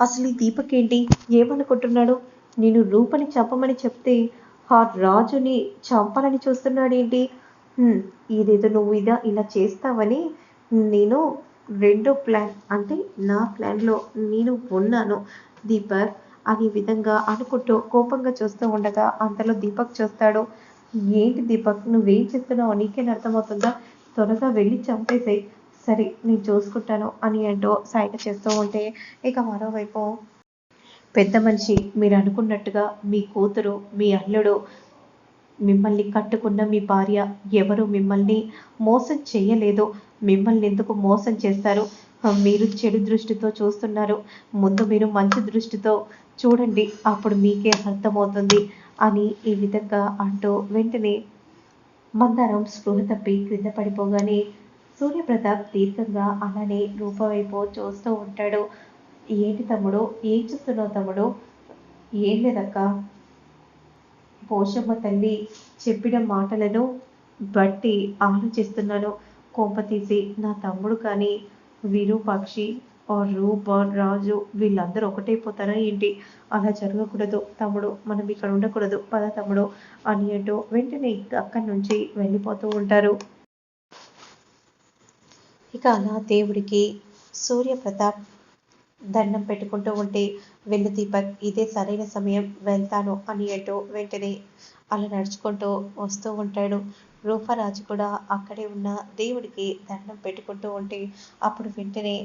అసలు ఈ దీపకేంటి? ఏమనుకుంటున్నాడు? నేను రూపని చంపమని చెప్తే ఆ రాజుని చంపాలని చూస్తున్నాడేంటి? ఇదేదో నువ్వు ఇదా ఇలా చేస్తావని నేను రెండో ప్లాన్ అంటే నా ప్లాన్లో నేను ఉన్నాను. దీపక్ అనే విధంగా అనుకుంటూ కోపంగా చూస్తూ ఉండగా అంతలో దీపక్ చూస్తాడు. ఏంటి దీపక్ నువ్వేం చేస్తున్నావు నీకేం అర్థమవుతుందా? త్వరగా వెళ్ళి చంపేసేయి. సరే నేను చూసుకుంటాను అని అంటూ సైగ చేస్తూ ఉంటే ఇక మరోవైపు పెద్ద మనిషి మీరు అనుకున్నట్టుగా మీ కూతురు మీ అల్లుడు మిమ్మల్ని కట్టుకున్న మీ భార్య ఎవరు మిమ్మల్ని మోసం చేయలేదు. మిమ్మల్ని ఎందుకు మోసం చేస్తారు? మీరు చెడు దృష్టితో చూస్తున్నారు. ముందు మీరు మంచి దృష్టితో చూడండి అప్పుడు మీకే అర్థమవుతుంది అని ఈ విధంగా అంటూ వెంటనే మందారం స్పృహ తప్పి క్రింద పడిపోగానే సూర్యప్రతాప్ దీర్ఘంగా అలానే రూపవైపు చూస్తూ ఉంటాడు. ఏంటి తమ్ముడు? ఏం చూస్తున్నావు తమ్ముడు? ఏం లేదక్క. పోషమ్మ తల్లి చెప్పిన మాటలను బట్టి ఆలోచిస్తున్నాను. కోప తీసి నా తమ్ముడు కానీ విరూపాక్షి ఆర్ రూప్ రాజు వీళ్ళందరూ ఒకటైపోతారా ఏంటి? అలా జరగకూడదు తమ్ముడు. మనం ఇక్కడ ఉండకూడదు. పద తమ్ముడు అని అంటూ వెంటనే అక్కడి నుంచి వెళ్ళిపోతూ ఉంటారు. ఇక అలా దేవుడికి సూర్యప్రతాప్ దండం పెట్టుకుంటూ ఉంటే వెన్ను దీపక్ ఇదే సరైన సమయం వెళ్తాను అని అంటూ వెంటనే అలా నడుచుకుంటూ వస్తూ ఉంటాడు. రూపరాజు కూడా అక్కడే ఉన్న దేవుడికి దండం పెట్టుకుంటూ ఉంటే అప్పుడు వెంటనే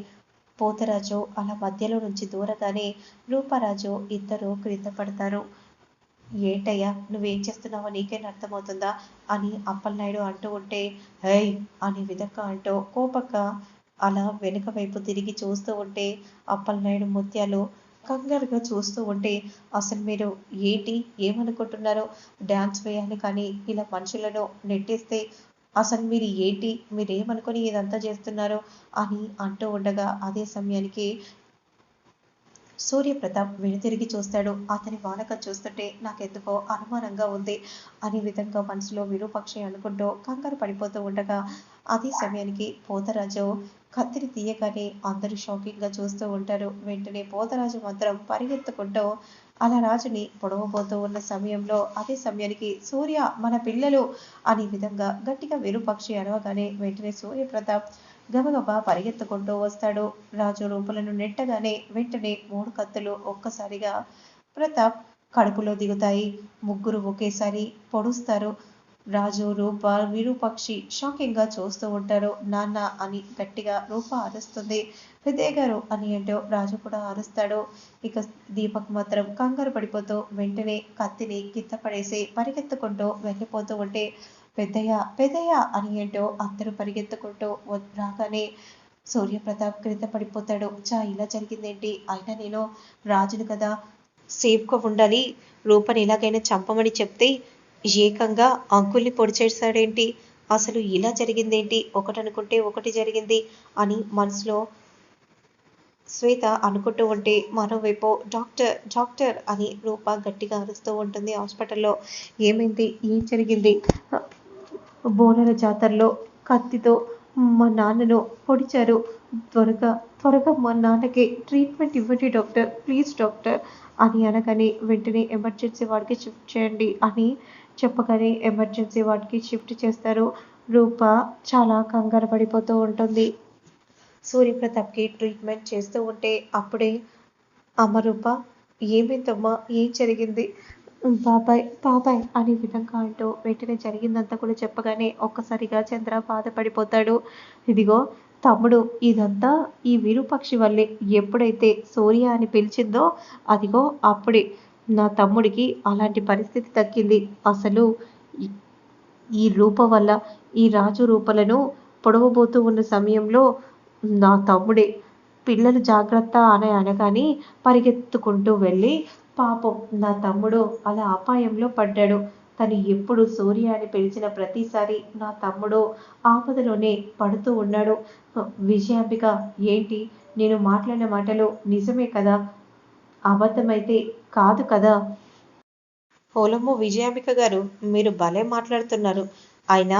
పోతరాజు అలా మధ్యలో నుంచి దూరగానే రూపరాజు ఇద్దరు క్రింద పడతారు. ఏంటయ్యా? నువ్వేం చేస్తున్నావో నీకేం అర్థమవుతుందా? అని అప్పలనాయుడు అంటూ ఉంటే హై అనే విధంగా అంటూ కోపక్క అలా వెనుక వైపు తిరిగి చూస్తూ ఉంటే అప్పలనాయుడు ముత్యాలు కంగారుగా చూస్తూ ఉంటే అసలు మీరు ఏంటి? ఏమనుకుంటున్నారో? డ్యాన్స్ వేయాలి కానీ ఇలా మనుషులను నెట్టేస్తే అసలు మీరు ఏంటి? మీరేమనుకొని ఇదంతా చేస్తున్నారో? అని అంటూ ఉండగా అదే సమయానికి సూర్యప్రతాప్ వెనుతిరిగి చూస్తాడు. అతని వానక చూస్తుంటే నాకెందుకో అనుమానంగా ఉంది. అనే విధంగా మనసులో విరూపక్షి అనుకుంటూ కంగారు పడిపోతూ ఉండగా అదే సమయానికి పోతరాజు కత్తిని తీయగానే అందరూ షాకింగ్గా చూస్తూ ఉంటారు. వెంటనే పోతరాజు మాత్రం పరిగెత్తుకుంటూ అలా రాజుని పొడవబోతూ ఉన్న సమయంలో అదే సమయానికి సూర్య మన పిల్లలు అనే విధంగా గట్టిగా విరుపక్షి అరవగానే వెంటనే సూర్యప్రతాప్ గబగబా పరిగెత్తుకుంటూ వస్తాడు. రాజు రూపులను నెట్టగానే వెంటనే మూడు కత్తులు ఒక్కసారిగా ప్రతాప్ కడుపులో దిగుతాయి. ముగ్గురు ఒకేసారి పొడుస్తారు. రాజు రూప విరూపక్షి షాకింగ్గా చూస్తూ ఉంటారు. నాన్న అని గట్టిగా రూప అరుస్తుంది. పెద్దయ్య గారు అని అంటూ రాజు కూడా అరుస్తాడు. ఇక దీపక్ మాత్రం కంగారు పడిపోతూ వెంటనే కత్తిని కింద పడేసి పరిగెత్తుకుంటూ వెళ్ళిపోతూ ఉంటే పెద్దయ్య పెద్దయ్య అని ఏంటో అందరూ పరిగెత్తుకుంటూ రాగానే సూర్యప్రతాప్ క్రింద పడిపోతాడు. చా ఇలా జరిగిందేంటి? అయినా నేను రాజును కదా సేఫ్గా ఉండాలి. రూపని ఎలాగైనా చంపమని చెప్తే ఏకంగా అంకుల్ని పొడి చేశాడేంటి అసలు ఇలా జరిగిందేంటి? ఒకటి అనుకుంటే ఒకటి జరిగింది అని మనసులో శ్వేత అనుకుంటూ ఉంటే మరోవైపు డాక్టర్ డాక్టర్ అని రూప గట్టిగా అరుస్తూ ఉంటుంది హాస్పిటల్లో. ఏమైంది? ఏం జరిగింది? బోనల జాతరలో కత్తితో మా నాన్నను పొడిచారు. త్వరగా త్వరగా మా నాన్నకి ట్రీట్మెంట్ ఇవ్వండి డాక్టర్ ప్లీజ్ డాక్టర్ అని అనగానే వెంటనే ఎమర్జెన్సీ వాడికి షిఫ్ట్ చేయండి అని చెప్పగానే ఎమర్జెన్సీ వార్డ్కి షిఫ్ట్ చేస్తారు. రూప చాలా కంగారు పడిపోతూ ఉంటుంది. సూర్యప్రతాప్కి ట్రీట్మెంట్ చేస్తూ ఉంటే అప్పుడే అమ్మ రూప ఏమైందమ్మా ఏం జరిగింది? బాబాయ్ బాబాయ్ అనే విధంగా అంటూ వెంటనే జరిగిందంతా కూడా చెప్పగానే ఒక్కసారిగా చంద్ర బాధపడిపోతాడు. ఇదిగో తమ్ముడు ఇదంతా ఈ విరూపక్షి వల్లే. ఎప్పుడైతే సూర్య అని పిలిచిందో అదిగో అప్పుడే. నా తమ్ముడికి అలాంటి పరిస్థితి దక్కింది అసలు ఈ- రూప వల్ల ఈ రాజు రూపలను పొడవబోతూ ఉన్న సమయంలో నా తమ్ముడే పిల్లలు జాగ్రత్త అని అనగానే పరిగెత్తుకుంటూ వెళ్ళి పాపం నా తమ్ముడు అలా అపాయంలో పడ్డాడు. తను ఎప్పుడు సూర్య అని పిలిచిన ప్రతిసారి నా తమ్ముడు ఆపదలోనే పడుతూ ఉన్నాడు. విజయాంబిక ఏంటి? నేను మాట్లాడిన మాటలు నిజమే కదా? అబద్ధమైతే కాదు కదా? ఓలమ్మో విజయాంబిక గారు మీరు భలే మాట్లాడుతున్నారు. అయినా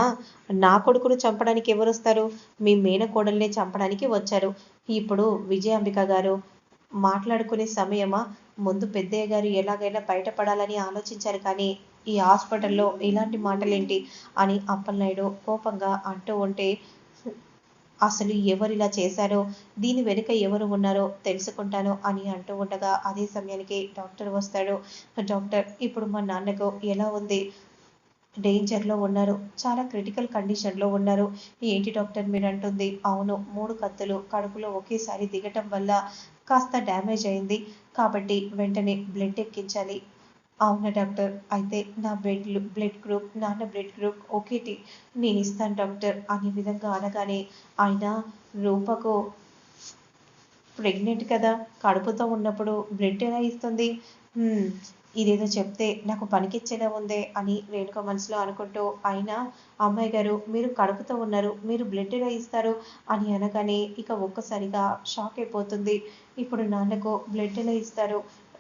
నా కొడుకును చంపడానికి ఎవరు వస్తారు మీ మేనకోడల్ని చంపడానికి వచ్చారు. ఇప్పుడు విజయాంబిక గారు మాట్లాడుకునే సమయమా? ముందు పెద్దయ్య గారు ఎలాగైనా బయటపడాలని ఆలోచించారు కానీ ఈ హాస్పిటల్లో ఇలాంటి మాటలేంటి? అని అప్పలనాయుడు కోపంగా అంటూ ఉంటే అసలు ఎవరిలా చేశారో దీని వెనుక ఎవరు ఉన్నారో తెలుసుకుంటాను అని అంటూ ఉండగా అదే సమయానికి డాక్టర్ వస్తాడు. డాక్టర్ ఇప్పుడు మా నాన్నకు ఎలా ఉంది? డేంజర్లో ఉన్నారు. చాలా క్రిటికల్ కండిషన్లో ఉన్నారు. ఏంటి డాక్టర్ మీరు అంటుంది. అవును మూడు కత్తులు కడుపులో ఒకేసారి దిగటం వల్ల కాస్త డ్యామేజ్ అయింది. కాబట్టి వెంటనే బ్లడ్ ఎక్కించాలి. అవునా డాక్టర్? అయితే నా బ్లడ్ బ్లడ్ గ్రూప్ నాన్న బ్లడ్ గ్రూప్ ఒకటి నేను ఇస్తాను డాక్టర్ అనే విధంగా అనగానే ఆయన రూపకు ప్రెగ్నెంట్ కదా కడుపుతో ఉన్నప్పుడు బ్లడ్ ఎలా ఇస్తుంది? ఇదేదో చెప్తే నాకు పనికిచ్చేలా ఉందే అని రేణుక మనసులో అనుకుంటూ ఆయన అమ్మాయి గారు మీరు కడుపుతో ఉన్నారు మీరు బ్లడ్ ఎలా ఇస్తారు? అని అనగానే ఇక ఒక్కసారిగా షాక్ అయిపోతుంది. ఇప్పుడు నాన్నకు బ్లడ్ ఎలా ఇస్తారు?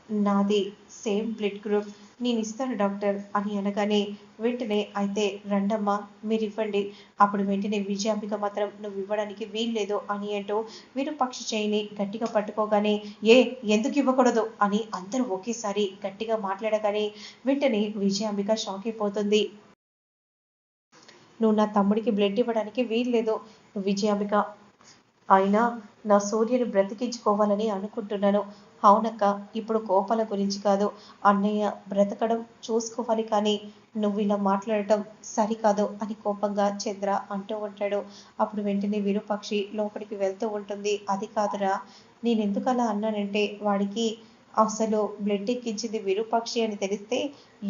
నాది సేమ్ బ్లడ్ గ్రూప్. నేను ఇస్తాను డాక్టర్ అని అనగానే వెంటనే అయితే రండమ్మా మీరు ఇవ్వండి. అప్పుడు వెంటనే విజయాంబిక మాత్రం నువ్వు ఇవ్వడానికి వీల్లేదు అని అంటూ విరూపక్ష చేయిని గట్టిగా పట్టుకోగానే ఏ ఎందుకు ఇవ్వకూడదు? అని అందరూ ఒకేసారి గట్టిగా మాట్లాడగానే వెంటనే విజయాంబిక షాక్ అయిపోతుంది. నువ్వు నా తమ్ముడికి బ్లడ్ ఇవ్వడానికి వీల్లేదు విజయాంబిక అయినా నా సూర్యుని బ్రతికించుకోవాలని అనుకుంటున్నాను. అవునక్క ఇప్పుడు కోపాల గురించి కాదు. అన్నయ్య బ్రతకడం చూసుకోవాలి కానీ నువ్వు ఇలా మాట్లాడటం సరికాదు అని కోపంగా చంద్ర అంటూ ఉంటాడు. అప్పుడు వెంటనే విరూపక్షి లోపలికి వెళ్తూ ఉంటుంది. అది కాదురా నేను ఎందుకు అలా అన్నానంటే వాడికి అసలు బ్లడ్ ఎక్కించింది విరూపాక్షి అని తెలిస్తే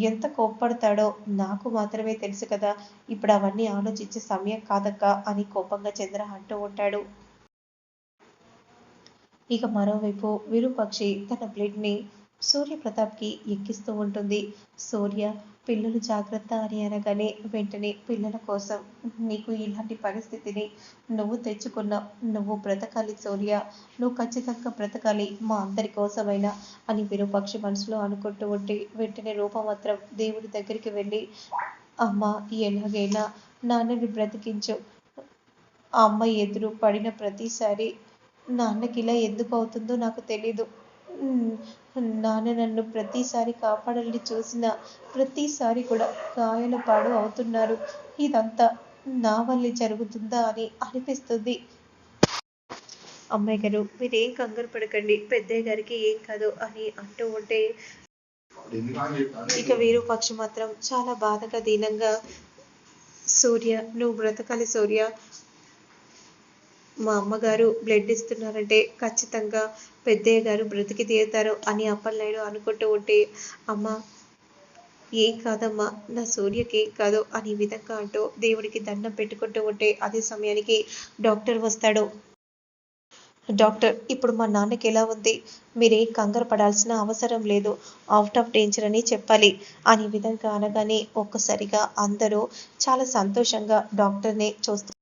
ఎంత కోప్పడతాడో నాకు మాత్రమే తెలుసు కదా. ఇప్పుడు అవన్నీ ఆలోచించే సమయం కాదక్క అని కోపంగా చంద్ర అంటూ ఉంటాడు. ఇక మరోవైపు విరూపక్షి తన బ్లడ్ని సూర్యప్రతాప్కి ఎక్కిస్తూ ఉంటుంది. సూర్య పిల్లలు జాగ్రత్త అని అనగానే వెంటనే పిల్లల కోసం నీకు ఇలాంటి పరిస్థితిని నువ్వు తెచ్చుకున్నావు నువ్వు బ్రతకాలి సూర్య. నువ్వు ఖచ్చితంగా బ్రతకాలి మా అందరి కోసమైనా అని విరూపక్షి మనసులో అనుకుంటూ ఉంటే వెంటనే రూపమాత్రం దేవుడి దగ్గరికి వెళ్ళి అమ్మ ఎలాగైనా నాన్నని బ్రతికించు. ఆ అమ్మ ఎదురు పడిన ప్రతిసారి నాన్నకి ఇలా ఎందుకు అవుతుందో నాకు తెలీదు. నాన్న నన్ను ప్రతిసారి కాపాడాలని చూసిన ప్రతిసారి కూడా గాయాల పాడు అవుతున్నారు. ఇదంతా నా వల్లే జరుగుతుందా అని అనిపిస్తుంది. అమ్మాయి గారు మీరేం కంగారు పడకండి. పెద్దయ్య గారికి ఏం కాదు అని అంటూ ఉంటే ఇక వీరుపక్షి మాత్రం చాలా బాధగా దీనంగా. సూర్య నువ్వు బ్రతకాలి సూర్య. మా అమ్మగారు బ్లడ్ ఇస్తున్నారంటే ఖచ్చితంగా పెద్దయ్య గారు బ్రతికి తీరుతారు అని అప్పలనాయుడు అనుకుంటూ ఉంటే అమ్మ ఏం కాదమ్మా నా సూర్యకి ఏం కాదు అని విధంగా అంటూ దేవుడికి దండం పెట్టుకుంటూ ఉంటే అదే సమయానికి డాక్టర్ వస్తాడు. డాక్టర్ ఇప్పుడు మా నాన్నకి ఎలా ఉంది? మీరేం కంగారు పడాల్సిన అవసరం లేదు అవుట్ ఆఫ్ డేంజర్ అని చెప్పాలి అని విధంగా అనగానే ఒక్కసారిగా అందరూ చాలా సంతోషంగా డాక్టర్ని చూస్తారు